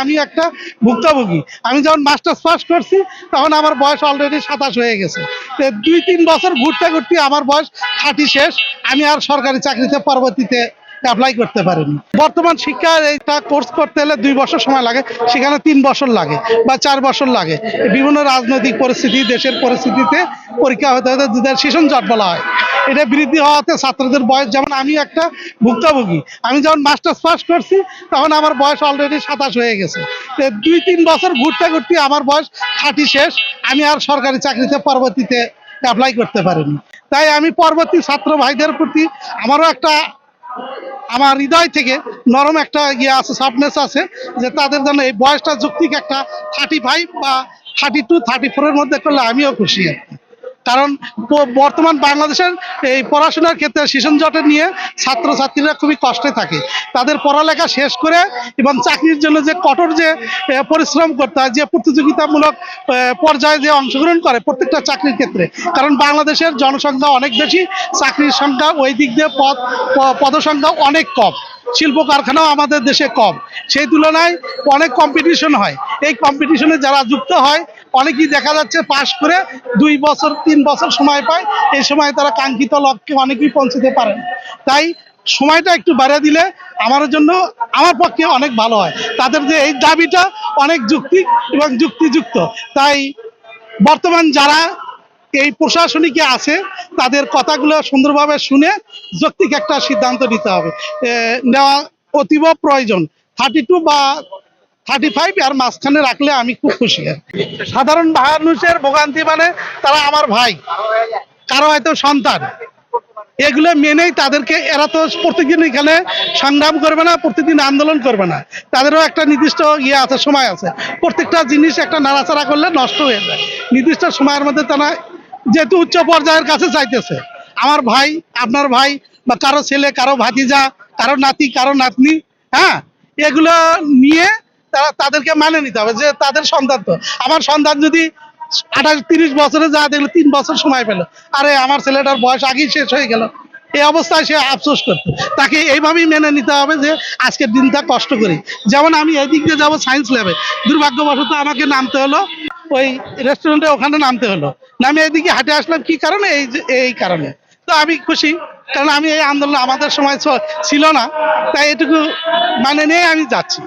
আমি একটা ভুক্তভোগী। আমি যখন মাস্টার্স পাস করছি, তখন আমার বয়স অলরেডি সাতাশ হয়ে গেছে। দুই তিন বছর ঘুরতে ঘুরতে আমার বয়স থার্টি শেষ। আমি আর সরকারি চাকরিতে পরবর্তীতে অ্যাপ্লাই করতে পারিনি। বর্তমান শিক্ষার এইটা কোর্স করতে হলে দুই বছর সময় লাগে। সেখানে তিন বছর লাগে বা চার বছর লাগে। বিভিন্ন রাজনৈতিক পরিস্থিতি, দেশের পরিস্থিতিতে পরীক্ষা হতে হতে দুধের সেশন জট বলা হয়। এটা বৃদ্ধি হওয়াতে ছাত্রদের বয়স, যেমন আমি একটা ভুক্তভোগী, আমি যখন মাস্টার্স পাস করছি, তখন আমার বয়স অলরেডি সাতাশ হয়ে গেছে দুই তিন বছর ঘুরতে ঘুরতে আমার বয়স থার্টি শেষ, আমি আর সরকারি চাকরিতে পরবর্তীতে অ্যাপ্লাই করতে পারিনি তাই আমি পরবর্তী ছাত্র ভাইদের প্রতি আমারও একটা, আমার হৃদয় থেকে নরম একটা ইয়ে আছে সফটনেস আছে, যে তাদের জন্য এই বয়সটা যুক্তিক একটা থার্টি ফাইভ বা থার্টি টু থার্টি ফোরের মধ্যে করলে আমিও খুশি। কারণ বর্তমান বাংলাদেশের এই পড়াশোনার ক্ষেত্রে শিশন জটে নিয়ে ছাত্রছাত্রীরা খুবই কষ্টে থাকে। তাদের পড়ালেখা শেষ করে এবং চাকরির জন্য যে কঠোর যে পরিশ্রম করতে হয়, যে প্রতিযোগিতামূলক পর্যায়ে যে অংশগ্রহণ করে প্রত্যেকটা চাকরির ক্ষেত্রে। কারণ বাংলাদেশের জনসংখ্যা অনেক বেশি, চাকরির সংখ্যা ওই দিক দিয়ে পদ পদসংখ্যা অনেক কম। শিল্প কারখানাও আমাদের দেশে কম। সেই তুলনায় অনেক কম্পিটিশন হয়। এই কম্পিটিশনে যারা যুক্ত হয় অনেকেই দেখা যাচ্ছে পাশ করে দুই বছর, তিন বছর সময় পায়। এই সময় তারা কাঙ্ক্ষিত লক্ষ্যে অনেকেই পৌঁছতে পারেন তাই সময়টা একটু বাড়িয়ে দিলে আমার জন্য, আমার পক্ষে অনেক ভালো হয়। তাদের যে এই দাবিটা অনেক যুক্তি এবং যুক্তিযুক্ত। তাই বর্তমান যারা এই প্রশাসনিকে আছে, তাদের কথাগুলো সুন্দরভাবে শুনে যৌক্তিক একটা সিদ্ধান্ত নিতে হবে। নেওয়া অতীব প্রয়োজন। থার্টি বা থার্টি ফাইভ আর মাঝখানে রাখলে আমি খুব খুশি। সাধারণ মানুষের ভোগান্তি মানে তারা আমার ভাই, কারও হয়তো সন্তান। এগুলো মেনেই তাদেরকে, এরা তো প্রত্যেকদিন এখানে সংগ্রাম করবে না, প্রতিদিন আন্দোলন করবে না। তাদেরও একটা নির্দিষ্ট ইয়ে আছে, সময় আছে। প্রত্যেকটা জিনিস একটা নাড়াচাড়া করলে নষ্ট হয়ে যায়। নির্দিষ্ট সময়ের মধ্যে তারা যেহেতু উচ্চ পর্যায়ের কাছে চাইতেছে আমার ভাই, আপনার ভাই, বা কারও ছেলে, কারও ভাতিজা, কারও নাতি, কারও নাতনি হ্যাঁ? এগুলো নিয়ে তারা তাদেরকে মানে নিতে হবে যে তাদের সন্তান তো। আমার সন্তান যদি আঠাশ তিরিশ বছরে যা দেখল তিন বছর সময় পেল। আরে, আমার ছেলেটার বয়স আগেই শেষ হয়ে গেল। এই অবস্থায় সে আফসোস করতো। তাকে এইভাবেই মেনে নিতে হবে যে আজকের দিনটা কষ্ট করি। যেমন আমি এদিক দিয়ে যাব সায়েন্স ল্যাবে দুর্ভাগ্যবশত আমাকে নামতে হলো, ওই রেস্টুরেন্টে ওখানে নামতে হলো। নামে এদিকে হাঁটে আসলাম, কি কারণে? এই এই কারণে। তো আমি খুশি, কারণ আমি এই আন্দোলন আমাদের সময় ছিল না। তাই এটুকু মানে নিয়ে আমি যাচ্ছি।